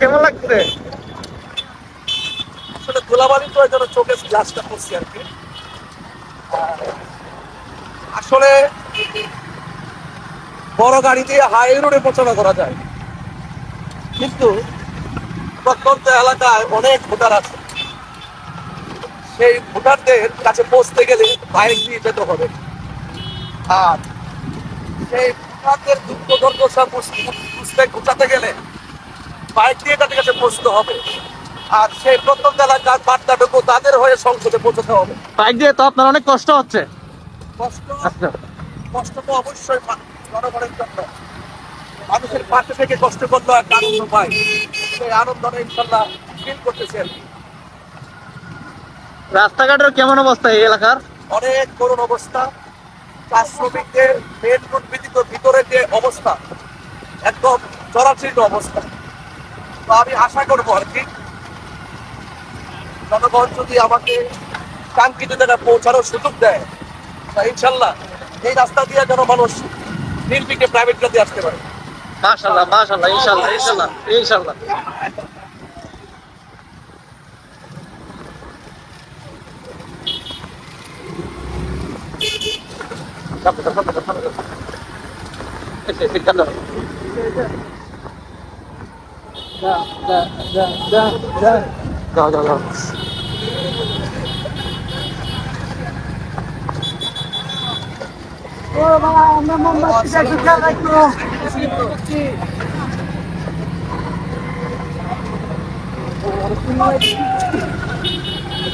কেমন লাগছে? আসলে ধুলাবালি তো চোখে গ্লাসটা পড়ছি আর কি। আসলে বড় গাড়ি দিয়ে হাই রোডে প্রচারণা করা যায়। কিন্তু প্রত্যন্ত এলাকায় অনেক ভোটার আছে। সেই ভোটারদের কাছে পৌঁছতে গেলে বাইক দিয়ে যেতে হবে। আর সেই ভোটারদের দুঃখ দুর্দশা বুঝ- বুঝতে ঘুচাতে গেলে বাইক দিয়ে তাদের কাছে পৌঁছতে হবে। আর সেই প্রত্যন্ত এলাকার বার্তাটুকু তাদের হয়ে সংসদে পৌঁছাতে হবে। বাইক দিয়ে তো আপনার অনেক কষ্ট হচ্ছে। কষ্ট আচ্ছা। কষ্ট তো অবশ্যই জনগণের জন্য। মানুষের পাশে থেকে কষ্ট করল একটা আনন্দ পাই সেই আনন্দটা ইনশাল্লাহ ফিল করতেছে। আর কি। রাস্তাঘাটের কেমন অবস্থা এই এলাকার? অনেক করুণ অবস্থা। চাষ শ্রমিকদের মেন রোড ব্যতীত ভিতরে যে অবস্থা, একদম জরাচীর্ণ অবস্থা। তো আমি আশা করব আর কি, জনগণ যদি আমাকে কাঙ্ক্ষিত জায়গায় পৌঁছানোর সুযোগ দেয়, তা ইনশাল্লাহ এই রাস্তা দিয়ে যেন মানুষ নির্বিঘ্নে প্রাইভেট গাড়ি আসতে পারে। মাশাল্লাহ মাশাল্লাহ, ইনশাল্লাহ ইনশাল্লাহ ইনশাল্লাহ। Takut, takut, takut, takut. Dah, dah, dah, dah, dah. Dah, dah, dah. Oh, mama, mama, mama, mama, mama, mama,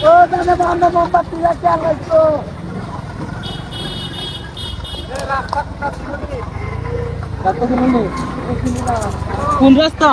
Oh, mama, mama, mama, mama, mama, mama, mama কোন রাস্তা?